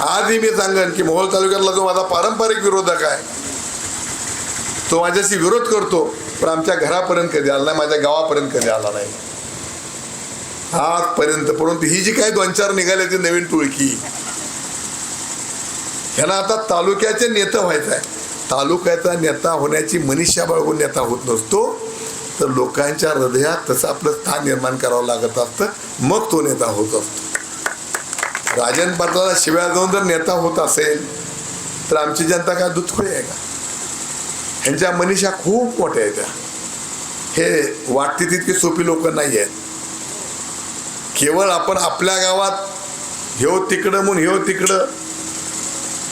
आजही मी सांगेन की मोहोळ तालुक्यातला जो माझा पारंपरिक विरोधक आहे तो माझ्याशी विरोध करतो पण आमच्या घरापर्यंत कधी आला नाही माझ्या गावापर्यंत कधी आला नाही. आजपर्यंत परंतु ही जी काही दोन चार निघाली ती नवीन टोळकी ह्यांना आता तालुक्याचे नेता व्हायचं आहे. तालुक्याचा नेता होण्याची मनीषा बाळगून नेता होत नसतो तर लोकांच्या हृदयात तसं आपलं स्थान निर्माण करावं लागत असतं मग तो नेता होत असतो. राजन पाटलाला शिव्या जाऊन जर नेता होत असेल तर आमची जनता काय दुधखोळी आहे का? ह्यांच्या मनीषा खूप मोठ्या आहेत त्या. हे वाटते तितकी सोपी लोक नाही आहेत. केवळ आपण आपल्या गावात ह्यो तिकडं म्हणून ह्यो तिकडं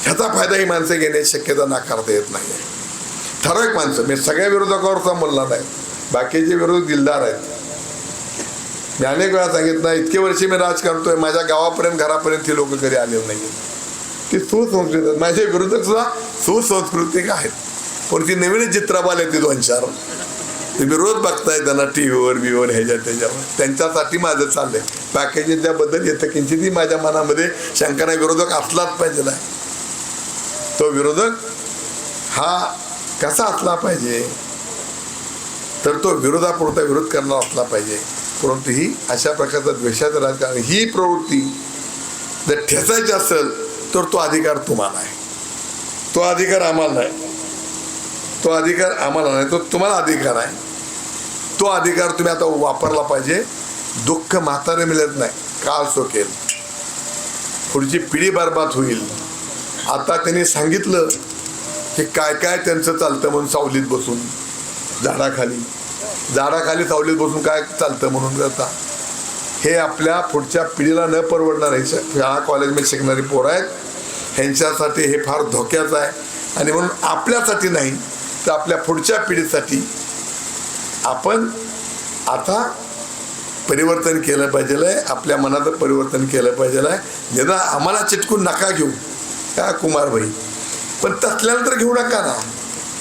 ह्याचा फायदा ही माणसं घेण्याची शक्यता नाकारता येत नाही ठराविक माणसं मी सगळ्या विरोधकावरचा बोलणार नाही बाकीचे विरोधक दिलदार आहेत. मी अनेक वेळा सांगितलं इतके वर्षी मी राज करतोय माझ्या गावापर्यंत घरापर्यंत ती लोक कधी आलेली नाही ती सुसंस्कृत माझे विरोधक सुद्धा सुसंस्कृतिक आहेत. पण ती नवीनच चित्रपाल येते ती दोन चार. ते विरोध बघताय त्यांना टी व्हीवर व्हीवर ह्याच्या त्याच्यावर. त्यांच्यासाठी माझं चाललंय. बाकीचे त्याबद्दल येतं किंचितही माझ्या मनामध्ये शंकरा विरोधक असलाच पाहिजे नाही. तो विरोधक हा कसा असला पाहिजे तर तो विरोधापुरता विरोध करणारा असला पाहिजे. परंतु ही अशा प्रकारचा द्वेषाचं राजकारण ही प्रवृत्ती जर ठेचायची असेल तर तो अधिकार तुम्हाला आहे. तो अधिकार आम्हाला नाही. तो अधिकार आम्हाला नाही. तो तुम्हाला अधिकार आहे. तो अधिकार तुम्ही आता वापरला पाहिजे. दुःख म्हातारे मिळत नाही. काळ सोकेल. पुढची पिढी बरबाद होईल. आता त्यांनी सांगितलं की काय काय त्यांचं चालतं म्हणून सावलीत बसून झाडाखाली. झाडाखाली सावलीत बसून काय चालतं म्हणून करता हे आपल्या पुढच्या पिढीला न परवडणार आहे. शाळा कॉलेजमध्ये शिकणारी पोरं आहेत. ह्यांच्यासाठी हे फार धोक्याचं आहे. आणि म्हणून आपल्यासाठी नाही तर आपल्या पुढच्या पिढीसाठी आपण आता परिवर्तन केलं पाहिजे आहे आपल्या मनाचं परिवर्तन केलं पाहिजे आहे निदान आम्हाला चिटकून नका घेऊ का कुमारभाई पण तसल्यानंतर घेऊ नका ना.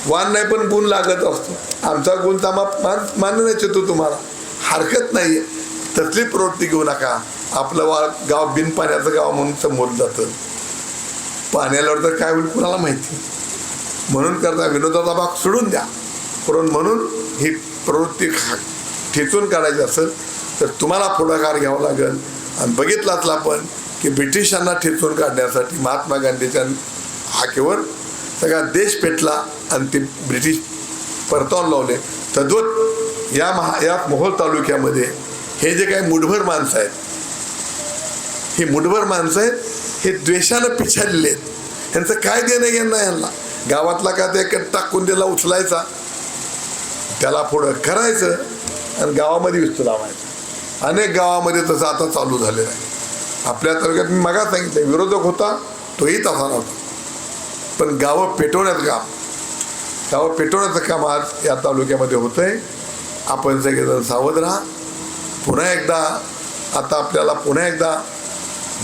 वान नाही पण गुण लागत असतो. आमचा गुण तर मान मान्य नाही चितो तुम्हाला. हरकत नाही आहे तसली प्रवृत्ती घेऊ नका. आपलं वा गाव बिन पाण्याचं गाव म्हणून समोर जातं. पाण्यावर तर काय होईल कुणाला माहिती? म्हणून करता विनोदाचा भाग सोडून द्या. परंतु म्हणून ही प्रवृत्ती खा- ठेचून काढायची असेल तर तुम्हाला पुढाकार घ्यावा लागेल. आणि बघितलाच आपण की ब्रिटिशांना ठेचून काढण्यासाठी महात्मा गांधीच्या हाकेवर सगळा देश पेटला आणि ते ब्रिटिश परतावून लावले. तद्वत या महा या मोहोळ तालुक्यामध्ये हे जे काही मुठभर माणसं आहेत ही मुठभर माणसं आहेत हे द्वेषानं पिछाडलेले आहेत. यांचं काय देणं घेणं यांना? गावातला का ते टाकून दिला उचलायचा? त्याला पुढं करायचं आणि गावामध्ये विस्तू लावायचं. अनेक गावामध्ये तसं आता चालू झालेलं आहे. आपल्या तालुक्यात मी मागा सांगितलं विरोधक होता तोही तसा नव्हता. पण गावं पेटवण्याचं काम. गावं पेटवण्याचं काम आज या तालुक्यामध्ये होतं आहे आपण सगळेजण सावध राहा. पुन्हा एकदा आता आपल्याला पुन्हा एकदा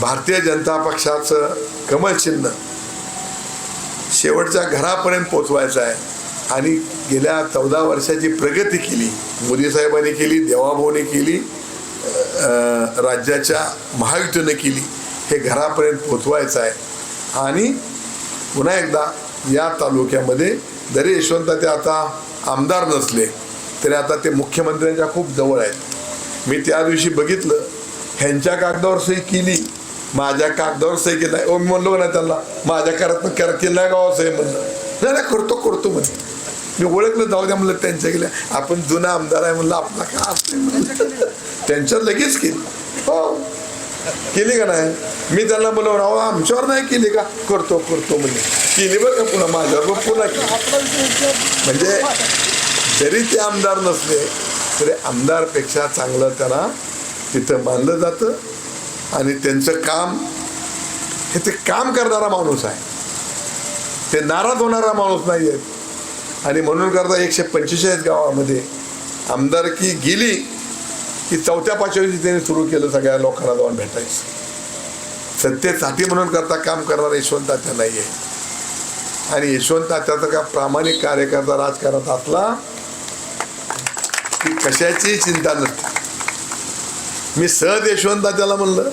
भारतीय जनता पक्षाचं कमल चिन्ह शेवटच्या घरापर्यंत पोचवायचं आहे. आणि गेल्या चौदा वर्षाची प्रगती केली. मोदी साहेबांनी केली देवाभाऊने केली राज्याच्या महायुतीने केली. हे घरापर्यंत पोचवायचं आहे. आणि पुन्हा एकदा या तालुक्यामध्ये जरी यशवंत ते आता आमदार नसले तरी आता ते मुख्यमंत्र्यांच्या खूप जवळ आहेत. मी त्या दिवशी बघितलं ह्यांच्या कागदावर सही केली माझ्या कागदावर सही केला ओ मी म्हणलो ना त्यांना माझ्या करत करत केला नाही गावावर हो सही? म्हणलं. नाही नाही करतो करतो म्हणे. मी ओळखलं जाऊ द्या म्हणलं त्यांच्या गेल्या. आपण जुना आमदार आहे म्हणलं आपला का असते त्यांच्या लगेच केली. हो. केली का नाही? मी त्यांना बोलवून अहो आमच्यावर नाही केली का? करतो करतो म्हणजे केली बरं का पुन्हा? माझ्यावर पण पुन्हा म्हणजे जरी ते आमदार नसले तरी आमदारपेक्षा चांगलं त्यांना तिथं मानलं जातं आणि त्यांचं काम हे ते काम करणारा माणूस आहे. ते नाराज होणारा माणूस नाही आहे आणि म्हणून करता एकशे पंचेचाळीस गावामध्ये आमदारकी गेली की चौथ्या पाचव्या दिवशी त्यांनी सुरू केलं सगळ्या लोकांना जाऊन भेटायचं. सत्तेसाठी म्हणून करता काम करणारा यशवंत तात्या नाही आहे आणि यशवंत तात्याचा का प्रामाणिक कार्यकर्ता राजकारणात असला की कशाची चिंता नसते. मी सहज यशवंत तात्याला म्हणलं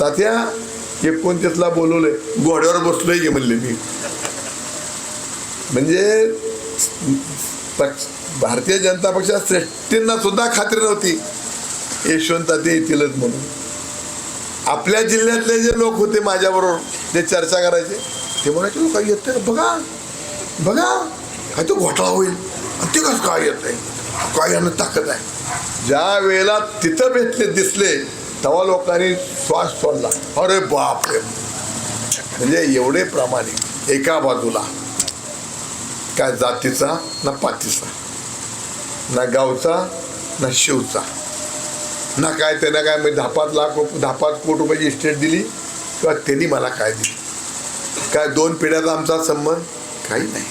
तात्या एकोणतीसला बोलवलंय घोड्यावर बसलोय की म्हणले मी. म्हणजे पक्ष भारतीय जनता पक्षात श्रेष्ठींना सुद्धा खात्री नव्हती. यशवंत ते येतीलच म्हणून. आपल्या जिल्ह्यातले जे लोक होते माझ्याबरोबर ते चर्चा करायचे ते म्हणायचे लोक नाही बघा. बघा. काय तो घोटाळा होईल. ते कसं काय येत आहे काय यानं ताकद आहे? ज्या वेळेला तिथं भेटले दिसले तेव्हा लोकांनी श्वास सोडला. अरे बाप रे म्हणजे एवढे प्रामाणिक एका बाजूला. काय जातीचा ना पातीचा. ना गावचा ना शिवचा. ना काय त्यांना काय म्हणजे दहा पाच लाख रुपये दहा पाच कोटी रुपयाची इस्टेट दिली किंवा त्यांनी मला काय दिली? काय दोन पिढ्याचा आमचा संबंध? काही नाही.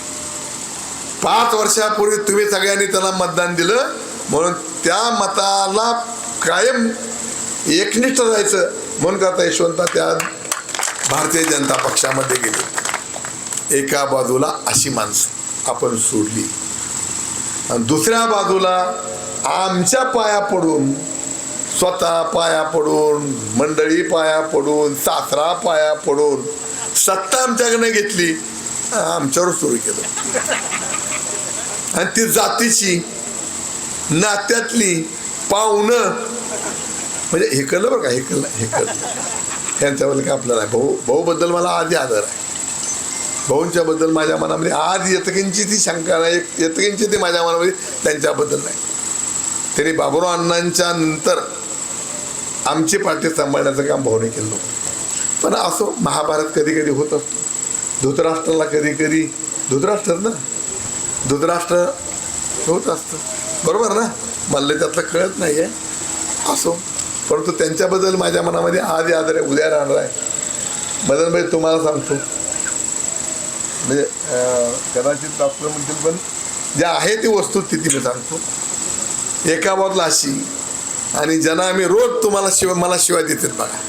पाच वर्षापूर्वी तुम्ही सगळ्यांनी त्याला मतदान दिलं म्हणून त्या मताला कायम एकनिष्ठ राहायचं. म्हणून करता यशवंत त्या भारतीय जनता पक्षामध्ये गेले. एका बाजूला अशी माणसं आपण सोडली. आणि दुसऱ्या बाजूला आमच्या पाया पडून स्वतः पाया पडून मंडळी पाया पडून सासरा पाया पडून सत्ता आमच्याकडनं घेतली. आमच्यावर सुरू केलं. आणि ती जातीची नात्यातली पाहुणं म्हणजे हे कळलं बरं का? हे कळलं हे कळलं. ह्यांच्याबद्दल काय आपल्याला भाऊ भाऊबद्दल मला आधी आदर आहे. भाऊंच्याबद्दल माझ्या मनामध्ये आज यतकींची ती शंका नाही यतकींची ती माझ्या मनामध्ये त्यांच्याबद्दल नाही. त्यांनी बाबुराव अण्णांच्या नंतर आमची पार्टी सांभाळण्याचं काम भाऊने केलं पण असो महाभारत कधी कधी होत असतो. धृतराष्ट्राला कधी कधी धृतराष्ट्र ना? धृतराष्ट्र होत असतं. बरोबर ना? मला त्यातलं कळत नाही आहे असो. परंतु त्यांच्याबद्दल माझ्या मनामध्ये आज आदर आहे उद्या राहणार आहे. मदन भाई तुम्हाला सांगतो. म्हणजे कदाचित डॉक्टर म्हणतील पण जे आहे ती वस्तुस्थिती मी सांगतो. एका बाजूला अशी आणि ज्यांना आम्ही रोज तुम्हाला शिवाय मला शिवाय देतात बघा.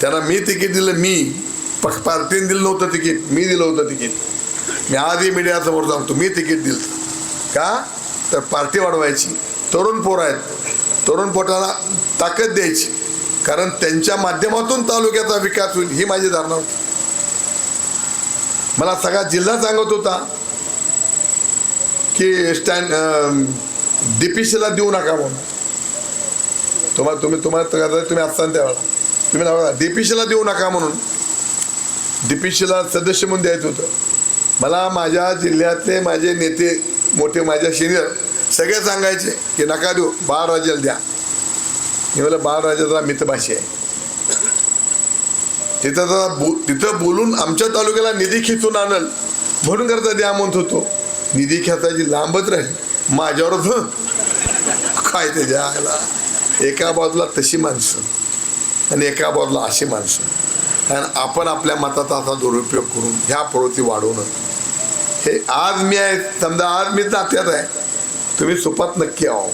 त्यांना मी तिकीट दिलं मी पक्ष पार्टीने दिलं नव्हतं तिकीट मी दिलं होतं तिकीट. मी आधी मीडियासमोर सांगतो मी तिकीट दिलं. का? तर पार्टी वाढवायची. तरुण पोरं आहेत. तरुण पोटाला ताकद द्यायची. कारण त्यांच्या माध्यमातून तालुक्याचा विकास होईल ही माझी धारणा होती. मला सगळा जिल्हा सांगत होता की स्टँड डीपीसीला देऊ नका म्हणून. तुम्हाला तुम्ही तुम्हाला तुम्ही असताना त्यावेळेला तुम्ही ना डीपीसीला देऊ नका म्हणून. डीपीसीला सदस्य म्हणून द्यायचं होतं. मला माझ्या जिल्ह्यातले माझे नेते मोठे माझ्या सिनियर सगळे सांगायचे की नका देऊ बाळराजाला द्या. मी मला बाळराजाचा मितभाषी आहे. तिथं तर बो तिथं बोलून आमच्या तालुक्याला निधी खेचून आणल. म्हणून करता द्या म्हणत होतो. निधी खेचायची लांबच राहील. माझ्यावरच काय ते द्यायला? एका बाजूला तशी माणसं आणि एका बाजूला अशी माणसं. आणि आपण आपल्या मताचा असा दुरुपयोग करून ह्या प्रवृत्ती वाढवणं हे आज मी आहे समजा आज मी नात्यात आहे. तुम्ही सुपात नक्की आहो.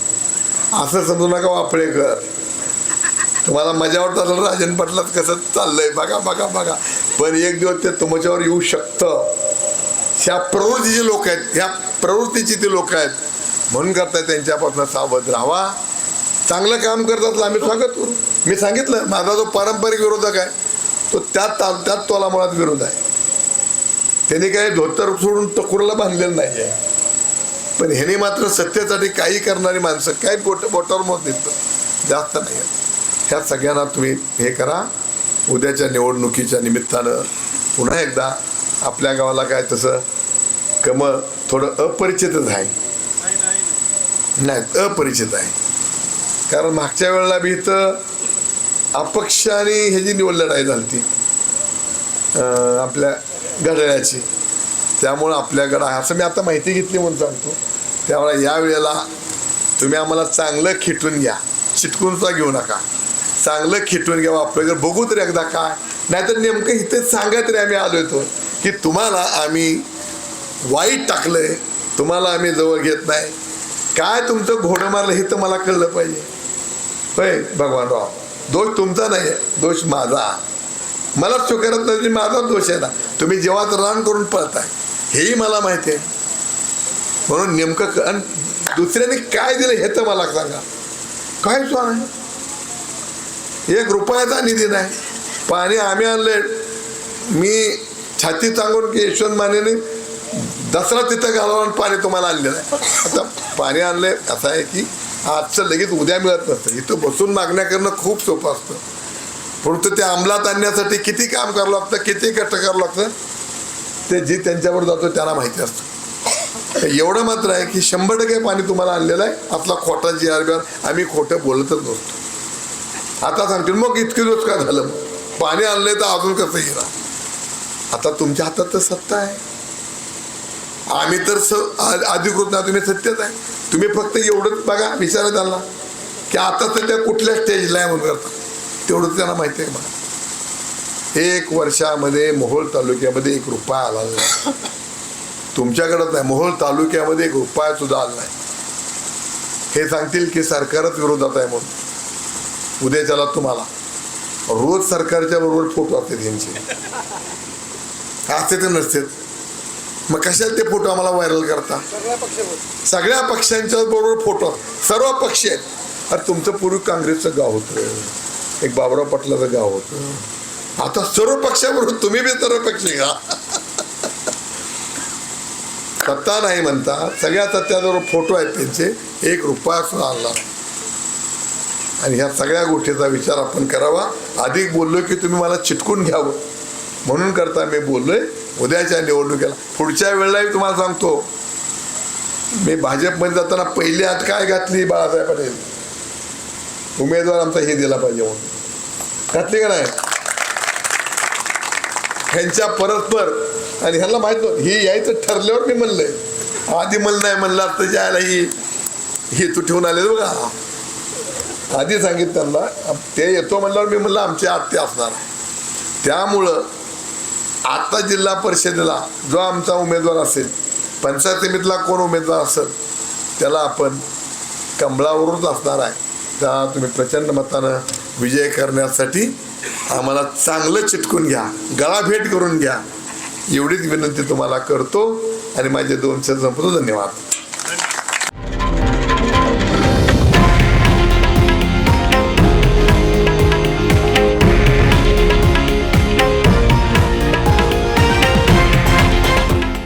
असं समजू नका हो वापळेकर तुम्हाला मजा वाटत असेल राजन पाटलात कसं चाललंय? बघा बघा बघा. पण एक दिवस ते तुमच्यावर येऊ शकतं. ह्या प्रवृत्तीचे लोक आहेत ह्या प्रवृत्तीची ते लोक आहेत. म्हणून करता त्यांच्यापासून सावध राहावा. चांगलं काम करतात आम्ही स्वागत करू. मी सांगितलं माझा जो पारंपरिक विरोधक आहे तो त्यात ता- त्यात तोला मुळात विरोध आहे. त्यांनी काही धोतर सोडून टकुराला बांधलेलं नाही आहे पण ह्याने मात्र सत्तेसाठी काही करणारी माणसं काही बोट बोटावर मत देतं जास्त नाही. आहेत ह्या सगळ्यांना तुम्ही हे करा. उद्याच्या निवडणुकीच्या निमित्तानं पुन्हा एकदा आपल्या गावाला काय तसं कम थोडं अपरिचितच आहे. नाही अपरिचित आहे. कारण मागच्या वेळेला बी इथं अपक्षाने ह्याची निवड लढाई झाली ती आपल्या घड्याळ्याची त्यामुळं आपल्याकडं आहे. असं मी आता माहिती घेतली म्हणून सांगतो. त्यामुळे या वेळेला तुम्ही आम्हाला चांगलं खिटून घ्या. चिटकूनचा घेऊ नका. चांगलं खिटून घ्या. आपल्याकडे बघू तरी एकदा काय. नाहीतर नेमकं इथेच सांगा तरी आम्ही आलो येतो. की तुम्हाला आम्ही वाईट टाकलं आहे तुम्हाला आम्ही जवळ घेत नाही. काय तुमचं घोडं मारलं हे तर मला कळलं पाहिजे. होय भगवानराव दोष तुमचा नाही आहे दोष माझा. मला स्वीकारत नाही माझा दोष आहे ना. तुम्ही जेव्हा रान करून पळताय हेही मला माहिती आहे. म्हणून नेमकं आणि दुसऱ्याने काय दिलं हे तर मला सांगा. काय स्वान आहे एक रुपयाचा निधी नाही. पाणी आम्ही आणले मी छाती सांगून की यशवंत मानेने दसरा तिथं घालवून पाणी तुम्हाला आणलेलं आहे. आता पाणी आणले असं आहे की आजचं लगेच उद्या मिळत नसतं. इथं बसून मागण्या करणं खूप सोपं असतं. परंतु ते अंमलात आणण्यासाठी किती काम करावं लागतं किती कष्ट करावं लागतं ते जे त्यांच्यावर जातो त्यांना माहिती असतं. एवढं मात्र आहे की शंभर टक्के पाणी तुम्हाला आणलेलं आहे. आपला खोटा जी आर आम्ही खोटं बोलतच नसतो. आता सांगतील मग इतके दिवस का झालं? पाणी आणलंय तर अजून कसं येणार? आता तुमच्या हातात तर सत्ता आहे. आम्ही तर स आ- अधिकृत ना तुम्ही सत्यच आहे. तुम्ही फक्त एवढंच बघा विचारा त्यांना. की आता सध्या कुठल्या स्टेजला आहे म्हणून करता तेवढं त्यांना माहिती आहे मला. एक वर्षामध्ये मोहोळ तालुक्यामध्ये एक रुपया आला नाही. तुमच्याकडंच नाही मोहोळ तालुक्यामध्ये एक रुपया सुद्धा आला नाही. हे सांगतील की सरकारच विरोधात आहे म्हणून. उद्याच्याला तुम्हाला. रोज सरकारच्या बरोबर फोटो असतात यांचे. असते ते नसते मग कशाला ते फोटो आम्हाला व्हायरल करता? सगळ्या पक्षांच्या बरोबर फोटो. सर्व पक्ष आहेत. अरे तुमचं पूर्वी काँग्रेसचं गाव होतं. एक बाबराव पाटलाचं गाव होतं. आता सर्व पक्षाबरोबर तुम्ही बी सर्व पक्ष घ्या सत्ता नाही म्हणता. सगळ्या सत्याबरोबर फोटो आहेत त्यांचे. एक रुपया सुद्धा आणला आणि ह्या सगळ्या गोष्टीचा विचार आपण करावा. अधिक बोललो की तुम्ही मला चिटकून घ्यावं. म्हणून करता मी बोललोय. उद्याच्या निवडणुकीला. पुढच्या वेळेलाही तुम्हाला सांगतो. मी भाजपमध्ये जाताना पहिली आत काय घातली बाळासाहेब पटेल? उमेदवार आमचा हे दिला पाहिजे म्हणून. घातली का नाही? ह्यांच्या परस्पर आणि ह्यांना माहीत नव्हतं. ही यायचं ठरल्यावर मी म्हणलंय. आधी म्हणलं नाही म्हणलं असतं ज्याला ही हे तू ठेवून आले बघा. आधी सांगितलं त्यांना ते येतो म्हणल्यावर मी म्हणलं आमची आत्या असणार. त्यामुळं आता जिल्हा परिषदेला जो आमचा उमेदवार असेल पंचायत समितीला कोण उमेदवार असेल त्याला आपण कमळावरूनच असणार आहे. त्या तुम्ही प्रचंड मतानं विजय करण्यासाठी आम्हाला चांगलं चिटकून घ्या गळाभेट करून घ्या. एवढीच विनंती तुम्हाला करतो आणि माझे दोन शब्द संपतो धन्यवाद.